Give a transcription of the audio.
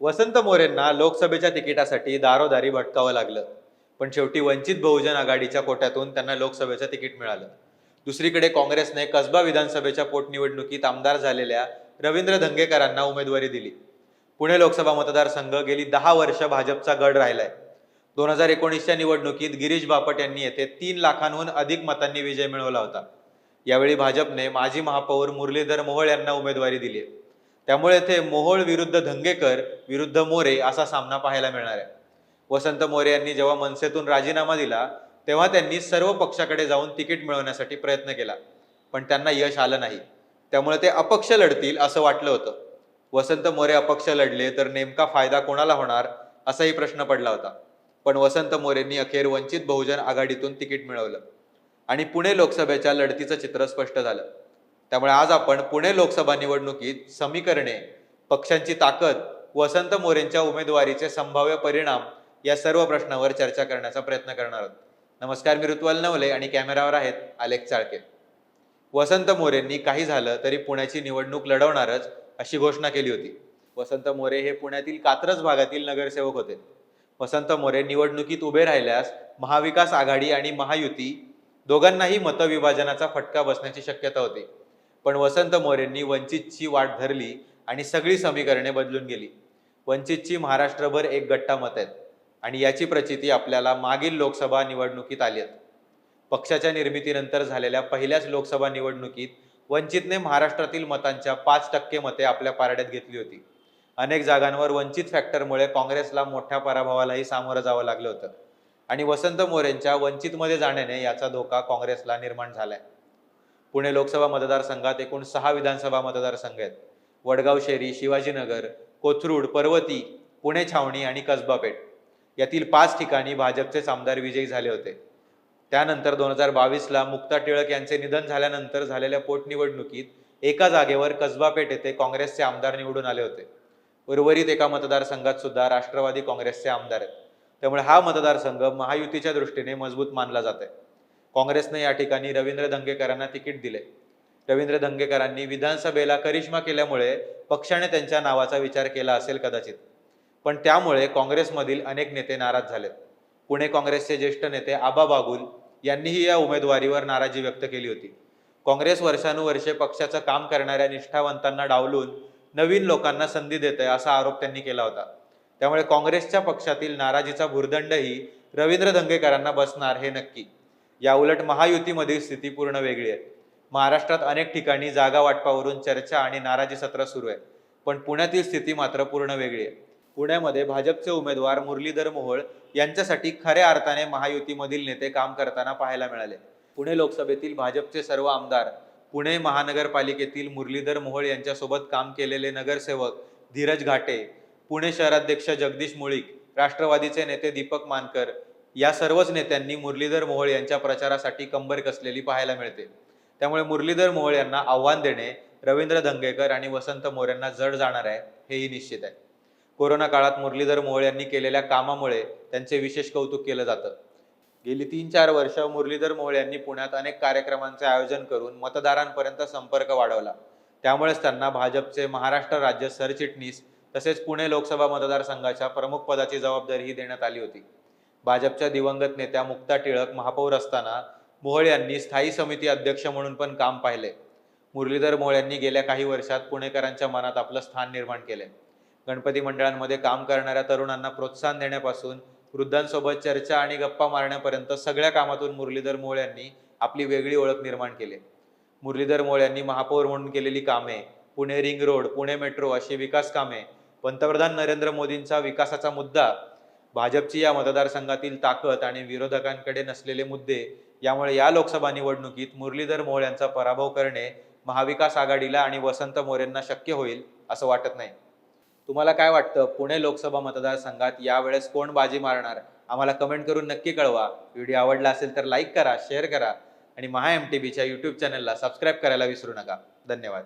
वसंत मोरेंना लोकसभेच्या तिकिटासाठी दारोदारी भटकावं लागलं. पण शेवटी वंचित बहुजन आघाडीच्या कोट्यातून त्यांना लोकसभेचं तिकीट मिळालं. दुसरीकडे काँग्रेसने कसबा विधानसभेच्या पोटनिवडणुकीत आमदार झालेल्या रवींद्र धंगेकरांना उमेदवारी दिली. पुणे लोकसभा मतदारसंघ गेली दहा वर्ष भाजपचा गड राहिलाय. दोन हजार एकोणीसच्या निवडणुकीत गिरीश बापट यांनी येथे तीन लाखांहून अधिक मतांनी विजय मिळवला होता. यावेळी भाजपने माजी महापौर मुरलीधर मोहोळ यांना उमेदवारी दिली आहे. त्यामुळे येथे मोहोळ विरुद्ध धंगेकर विरुद्ध मोरे असा सामना पाहायला मिळणार आहे. वसंत मोरे यांनी जेव्हा मनसेतून राजीनामा दिला तेव्हा त्यांनी सर्व पक्षाकडे जाऊन तिकीट मिळवण्यासाठी प्रयत्न केला. पण त्यांना यश आलं नाही. त्यामुळे ते अपक्ष लढतील असं वाटलं होतं. वसंत मोरे अपक्ष लढले तर नेमका फायदा कोणाला होणार असाही प्रश्न पडला होता. पण वसंत मोरेंनी अखेर वंचित बहुजन आघाडीतून तिकीट मिळवलं. आणि पुणे लोकसभेच्या लढतीचं चित्र स्पष्ट झालं. त्यामुळे आज आपण पुणे लोकसभा निवडणुकीत समीकरणे पक्षांची ताकद वसंत मोरेंच्या उमेदवारीचे संभाव्य परिणाम या सर्व प्रश्नावर चर्चा करण्याचा प्रयत्न करणार आहोत. नमस्कार मी ऋतुवाल नवले आणि कॅमेरावर आहेत आलेख चाळके. वसंत मोरेंनी काही झालं तरी पुण्याची निवडणूक लढवणारच अशी घोषणा केली होती. वसंत मोरे हे पुण्यातील कात्रज भागातील नगरसेवक होते. वसंत मोरे निवडणुकीत उभे राहिल्यास महाविकास आघाडी आणि महायुती दोघांनाही मतविभाजनाचा फटका बसण्याची शक्यता होती. पण वसंत मोरेंनी वंचितची वाट धरली आणि सगळी समीकरणे बदलून गेली. वंचितची महाराष्ट्रभर एक गट्टा मत आहेत आणि याची प्रचिती आपल्याला मागील लोकसभा निवडणुकीत आली आहेत. पक्षाच्या निर्मितीनंतर झालेल्या पहिल्याच लोकसभा निवडणुकीत वंचितने महाराष्ट्रातील मतांच्या पाच टक्के मते आपल्या पारड्यात घेतली होती. अनेक जागांवर वंचित फॅक्टरमुळे काँग्रेसला मोठ्या पराभवालाही सामोरं जावं लागलं होतं. आणि वसंत मोरेंच्या वंचितमध्ये जाण्याने याचा धोका काँग्रेसला निर्माण झालाय. पुणे लोकसभा मतदारसंघात एकूण सहा विधानसभा मतदारसंघ आहेत. वडगाव शेरी शिवाजीनगर कोथरूड पर्वती पुणे छावणी आणि कसबा पेठ यातील पाच ठिकाणी भाजपचेच आमदार विजयी झाले होते. त्यानंतर दोन हजार बावीसला मुक्ता टिळक यांचे निधन झाल्यानंतर झालेल्या पोटनिवडणुकीत एका जागेवर कसबा पेठ येथे काँग्रेसचे आमदार निवडून आले होते. उर्वरित एका मतदारसंघात सुद्धा राष्ट्रवादी काँग्रेसचे आमदार आहेत. त्यामुळे हा मतदारसंघ महायुतीच्या दृष्टीने मजबूत मानला जात आहे काँग्रेसने या ठिकाणी रवींद्र धंगेकरांना तिकीट दिले. रवींद्र धंगेकरांनी विधानसभेला करिश्मा केल्यामुळे पक्षाने त्यांच्या नावाचा विचार केला असेल कदाचित. पण त्यामुळे काँग्रेसमधील अनेक नेते नाराज झालेत. पुणे काँग्रेसचे ज्येष्ठ नेते आबा बागुल यांनीही या उमेदवारीवर नाराजी व्यक्त केली होती. काँग्रेस वर्षानुवर्षे पक्षाचं काम करणाऱ्या निष्ठावंतांना डावलून नवीन लोकांना संधी देते असा आरोप त्यांनी केला होता. त्यामुळे काँग्रेसच्या पक्षातील नाराजीचा भुर्दंडही रवींद्र धंगेकरांना बसणार हे नक्की. या उलट स्थिती पूर्ण वेगळी आहे. महाराष्ट्रात अनेक ठिकाणी जागा वाटपावरून चर्चा आणि नाराजी सत्र सुरू आहे. पण पुण्यातील स्थिती मात्र पूर्ण वेगळी आहे. पुण्यामध्ये भाजपचे उमेदवार मुरलीधर मोहोळ यांच्यासाठी खऱ्या अर्थाने महायुतीमधील नेते काम करताना पाहायला मिळाले. पुणे लोकसभेतील भाजपचे सर्व आमदार पुणे महानगरपालिकेतील मुरलीधर मोहोळ यांच्यासोबत काम केलेले नगरसेवक धीरज घाटे पुणे शहराध्यक्ष जगदीश मुळीक राष्ट्रवादीचे नेते दीपक मानकर या सर्वच नेत्यांनी मुरलीधर मोहोळ यांच्या प्रचारासाठी कंबर कसलेली पाहायला मिळते. त्यामुळे मुरलीधर मोहोळ यांना आव्हान देणे रवींद्र धंगेकर आणि वसंत मोर यांना जड जाणार आहे हेही निश्चित आहे. कोरोना काळात मुरलीधर मोहोळ यांनी केलेल्या कामामुळे त्यांचे विशेष कौतुक केलं जातं. गेली तीन चार वर्ष मुरलीधर मोहोळ यांनी पुण्यात अनेक कार्यक्रमांचे आयोजन करून मतदारांपर्यंत संपर्क वाढवला. त्यामुळेच त्यांना भाजपचे महाराष्ट्र राज्य सरचिटणीस तसेच पुणे लोकसभा मतदारसंघाच्या प्रमुख पदाची जबाबदारीही देण्यात आली होती. भाजपच्या दिवंगत नेत्या मुक्ता टिळक महापौर असताना मोहोळ यांनी स्थायी समिती अध्यक्ष म्हणून पण काम पाहिले. मुरलीधर मोहोळ यांनी गेल्या काही वर्षात पुणेकरांच्या मनात आपलं स्थान निर्माण केले. गणपती मंडळांमध्ये काम करणाऱ्या तरुणांना प्रोत्साहन देण्यापासून वृद्धांसोबत चर्चा आणि गप्पा मारण्यापर्यंत सगळ्या कामातून मुरलीधर मोहोळ यांनी आपली वेगळी ओळख निर्माण केली. मुरलीधर मोहोळ यांनी महापौर म्हणून केलेली कामे Pune ring road Pune metro अशी विकास कामे पंतप्रधान नरेंद्र मोदींचा विकासाचा मुद्दा भाजपची या मतदारसंघातील ताकद आणि विरोधकांकडे नसलेले मुद्दे यामुळे या लोकसभा निवडणुकीत मुरलीधर मोहोळ यांचा पराभव करणे महाविकास आघाडीला आणि वसंत मोरेंना शक्य होईल असं वाटत नाही. तुम्हाला काय वाटतं? पुणे लोकसभा मतदारसंघात यावेळेस कोण बाजी मारणार? आम्हाला कमेंट करून नक्की कळवा. व्हिडिओ आवडला असेल तर लाईक करा शेअर करा आणि महा एम टी बीच्या यूट्यूब चॅनलला सबस्क्राईब करायला विसरू नका. धन्यवाद.